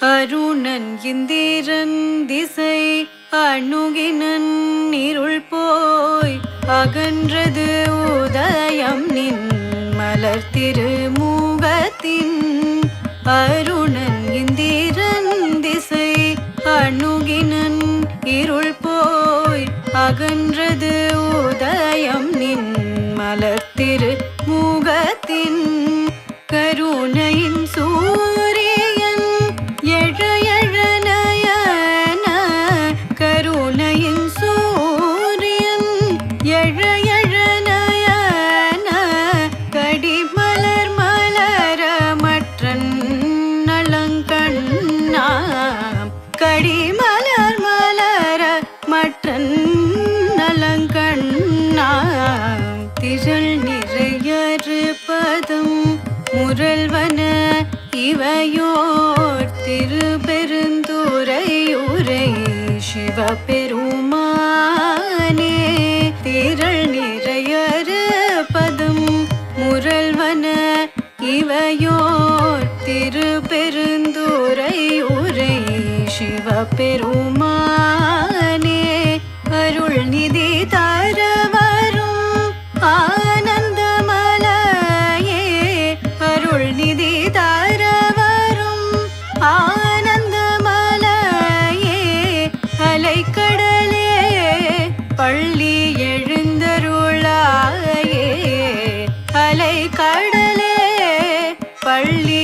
அருணன் இந்திரன் திசை அணுகினன் இருள் போய் அகன்றது உதயம் நின் மலர் திருமுகத்தின். அருணன் இந்திரன் திசை அணுகினன் இருள் போய் அகன்றது உதயம் நின் மலர் திருமுகத்தின். கருணையின் கடிமலர் மலர மற்றன் நலங்கண்ணாம் திரள் நிறையறு பதம் முரல்வன இவையோர் திருப்பெருந்துரையுரை சிவபெருமானே சிவபெருமானே அருள் நிதி தரவரும் ஆனந்த மலையே அருள் நிதி தரவரும் ஆனந்த மலையே அலைக்கடலே பள்ளி எழுந்தருளாயே அலைக்கடலே பள்ளி